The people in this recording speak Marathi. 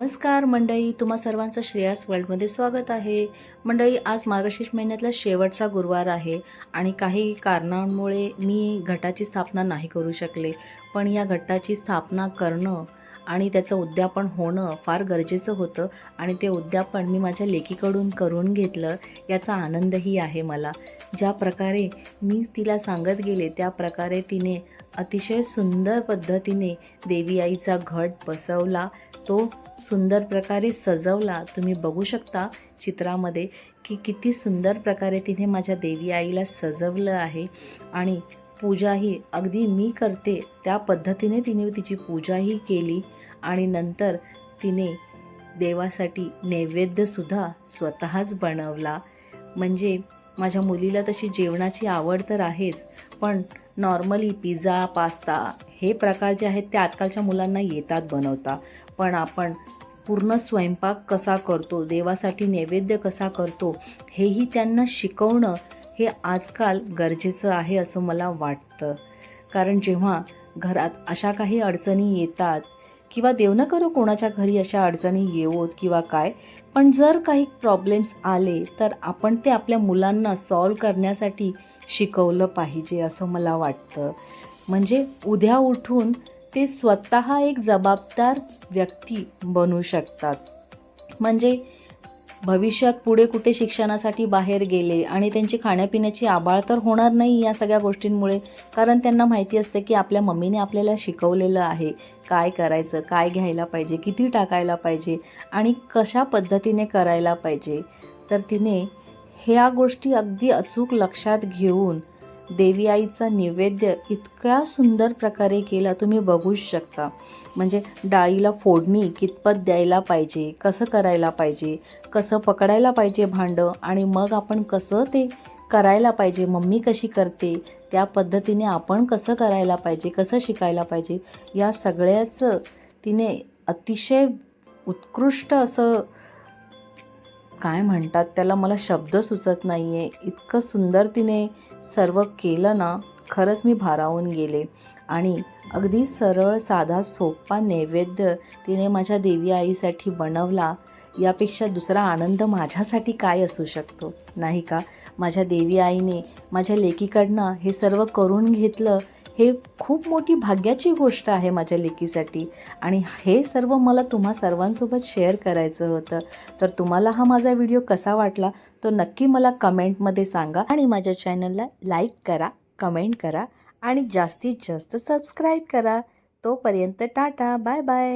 नमस्कार मंडळी तुम्हा सर्वांचं श्रेयस वर्ल्डमध्ये स्वागत आहे. मंडळी आज मार्गशीर्ष महिन्यातला शेवटचा गुरुवार आहे आणि काही कारणांमुळे मी घटाची स्थापना नाही करू शकले. पण या घटाची स्थापना करणं आणि त्याचं उद्यापन होणं फार गरजेचं होतं आणि ते उद्यापन मी माझ्या लेकीकडून करून घेतलं याचा आनंदही आहे मला. ज्या प्रकारे मी तिला सांगत गेले त्या प्रकारे तिने अतिशय सुंदर पद्धतीने देवी आईचा घट बसवला. तो सुंदर प्रकारे सजवला. तुम्ही बघू शकता चित्रामध्ये की किती सुंदर प्रकारे तिने माझ्या देवी आईला सजवलं आहे. आणि पूजाही अगदी मी करते त्या पद्धतीने तिने तिची पूजाही केली. आणि नंतर तिने देवासाठी नैवेद्यसुद्धा स्वतःच बनवला. म्हणजे माझ्या मुलीला तशी जेवणाची आवड तर आहेच पण नॉर्मली पिझ्झा पास्ता हे प्रकार जे आहेत ते आजकालच्या मुलांना येतात बनवता. पण आपण पूर्ण स्वयंपाक कसा करतो देवासाठी नैवेद्य कसा करतो हेही त्यांना शिकवणं हे आजकाल गरजेचं आहे असं मला वाटतं. कारण जेव्हा घरात अशा काही अडचणी येतात किंवा देव न करो कोणाच्या घरी अशा अडचणी येवोत किंवा काय पण जर काही प्रॉब्लेम्स आले तर आपण ते आपल्या मुलांना सॉल्व करण्यासाठी शिकवलं पाहिजे असं मला वाटतं. म्हणजे उद्या उठून ते स्वतः एक जबाबदार व्यक्ती बनू शकतात. म्हणजे भविष्यात पुढे कुठे शिक्षणासाठी बाहेर गेले आणि त्यांची खाण्यापिण्याची आबाळ तर होणार नाही या सगळ्या गोष्टींमुळे कारण त्यांना माहिती असते की आपल्या मम्मीने आपल्याला शिकवलेलं आहे. काय करायचं काय घ्यायला पाहिजे किती टाकायला पाहिजे आणि कशा पद्धतीने करायला पाहिजे. तर तिने ह्या गोष्टी अगदी अचूक लक्षात घेऊन देवी आईचा नैवेद्य इतक्या सुंदर प्रकारे केला तुम्ही बघूच शकता. म्हणजे डाळीला फोडणी कितपत द्यायला पाहिजे कसं करायला पाहिजे कसं पकडायला पाहिजे भांडं आणि मग आपण कसं ते करायला पाहिजे मम्मी कशी करते त्या पद्धतीने आपण कसं करायला पाहिजे कसं शिकायला पाहिजे या सगळ्याचं तिने अतिशय उत्कृष्ट असं काय म्हणतात? त्याला मला शब्द सुचत नाही आहे इतकं सुंदर तिने सर्व केलं ना खरंच मी भारावून गेले. आणि अगदी सरळ साधा सोपा नैवेद्य तिने माझ्या देवी आईसाठी बनवला यापेक्षा दुसरा आनंद माझ्यासाठी काय असू शकतो? नाही का? माझ्या देवी आईने माझ्या लेकीकडनं हे सर्व करून घेतलं हे खूप मोठी भाग्याची गोष्ट आहे माझ्या लेकीसाठी. आणि हे सर्व मला तुम्हा सर्वांसोबत शेअर करायचं होतं. तर तुम्हाला हा माझा व्हिडिओ कसा वाटला तो नक्की मला कमेंटमध्ये सांगा. आणि माझ्या चॅनलला लाईक करा कमेंट करा. आणि जास्तीत जास्त सबस्क्राईब करा. तोपर्यंत टाटा बाय बाय